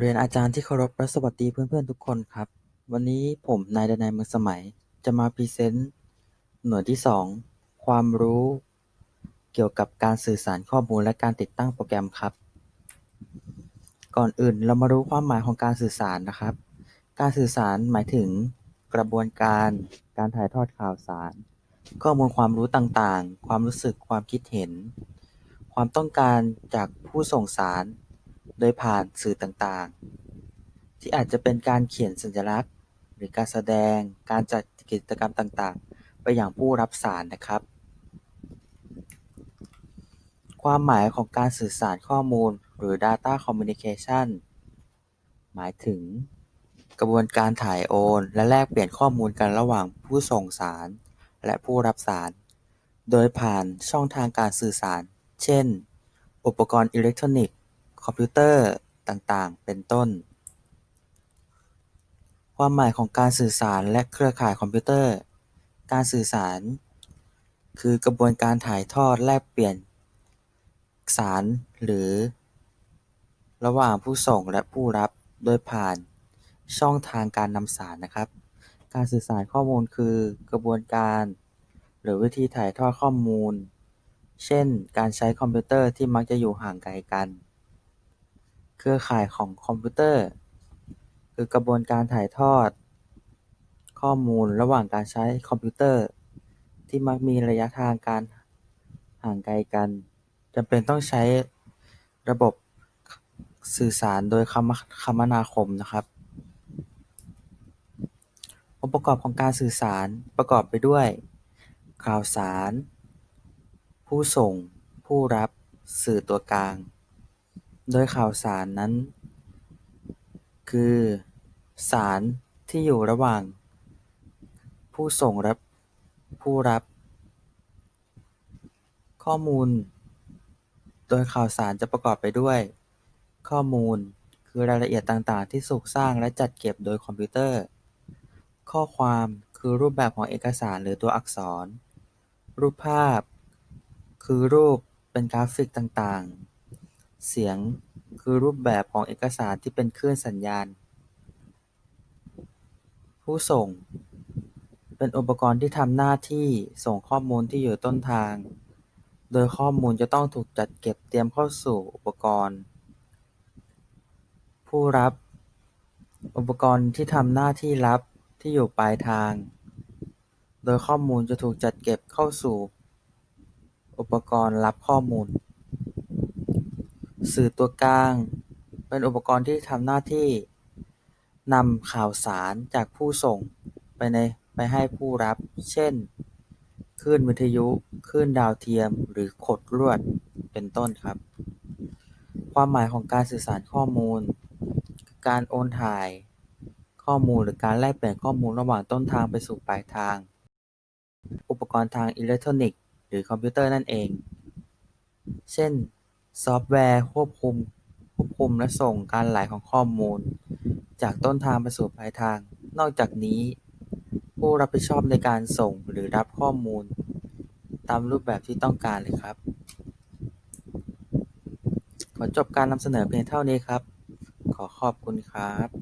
เรียนอาจารย์ที่เคารพและสวัสดีเพื่อน ๆ ทุกคนครับ วันนี้ผมนายดนัย เมืองสมัย จะมาพรีเซนต์ หน่วยที่ 2 ความรู้เกี่ยวกับการสื่อสารข้อมูลและการติดตั้งโปรแกรมครับ ก่อนอื่นเรามารู้ความหมายของการสื่อสารนะครับ การสื่อสารหมายถึงกระบวนการ การถ่ายทอดข่าวสาร ข้อมูลความรู้ต่างๆ ความรู้สึก ความคิดเห็น ความต้องการจากผู้ส่งสาร โดยผ่านสื่อต่าง ๆ ที่อาจจะเป็นการเขียนสัญลักษณ์ หรือการแสดง การจัดกิจกรรมต่าง ๆ ไปยังผู้รับสารนะครับ ความหมายของการสื่อสารข้อมูลหรือ Data Communication หมายถึง กระบวนการถ่ายโอน และแลกเปลี่ยนข้อมูลกันระหว่างผู้ส่งสาร และผู้รับสาร โดยผ่านช่องทางการสื่อสาร เช่น อุปกรณ์อิเล็กทรอนิกส์ คอมพิวเตอร์ ต่าง ๆ เป็นต้น ความหมายของการสื่อสารและเครือข่ายคอมพิวเตอร์ การสื่อสาร คือกระบวนการถ่ายทอดแลกเปลี่ยน สาร หรือ ระหว่างผู้ส่งและผู้รับโดยผ่านช่องทางการนำสารนะครับ การสื่อสารข้อมูลคือกระบวนการ หรือวิธีถ่ายทอดข้อมูล เช่น การใช้คอมพิวเตอร์ที่มักจะอยู่ห่างไกลกัน เครือข่ายของคอมพิวเตอร์ คือกระบวนการถ่ายทอดข้อมูลระหว่างการใช้คอมพิวเตอร์ ที่มักมีระยะทางการห่างไกลกัน จำเป็นต้องใช้ระบบสื่อสารโดยคมนาคมนะครับ องค์ประกอบของการสื่อสารประกอบไปด้วย ข่าวสาร ผู้ส่ง ผู้รับ สื่อตัวกลาง โดยข่าวสารนั้นคือสารที่อยู่ระหว่างผู้ส่งและผู้รับ ข้อมูล โดยข่าวสารจะประกอบไปด้วย ข้อมูล คือรายละเอียดต่างๆ ที่ถูกสร้างและจัดเก็บโดยคอมพิวเตอร์ ข้อความคือรูปแบบของเอกสารหรือตัวอักษร รูปภาพ คือรูปเป็นกราฟิกต่างๆ เสียง คือรูปแบบของเอกสารที่เป็นคลื่นสัญญาณ ผู้ส่ง เป็นอุปกรณ์ที่ทำหน้าที่ส่งข้อมูลที่อยู่ต้นทาง โดยข้อมูลจะต้องถูกจัดเก็บเตรียมเข้าสู่อุปกรณ์ ผู้รับ อุปกรณ์ที่ทำหน้าที่รับที่อยู่ปลายทาง โดยข้อมูลจะถูกจัดเก็บเข้าสู่ อุปกรณ์รับข้อมูล สื่อตัวกลาง เป็นอุปกรณ์ที่ทำหน้าที่นำข่าวสารจากผู้ส่งไปในไปให้ผู้รับ เช่น คลื่นวิทยุ คลื่นดาวเทียม หรือขดลวด เป็นต้นครับ ความหมายของการสื่อสารข้อมูล การโอนถ่ายข้อมูลหรือการแลกเปลี่ยนข้อมูลระหว่างต้นทางไปสู่ปลายทาง อุปกรณ์ทางอิเล็กทรอนิกส์ หรือคอมพิวเตอร์นั่นเอง เช่น ซอฟต์แวร์ควบคุมควบคุมและส่งการไหลของข้อมูล จากต้นทางไปสู่ปลายทาง นอกจากนี้ ผู้รับผิดชอบในการส่งหรือรับข้อมูล ตามรูปแบบที่ต้องการเลยครับ ขอจบการนำเสนอเพียงเท่านี้ครับ ขอขอบคุณครับ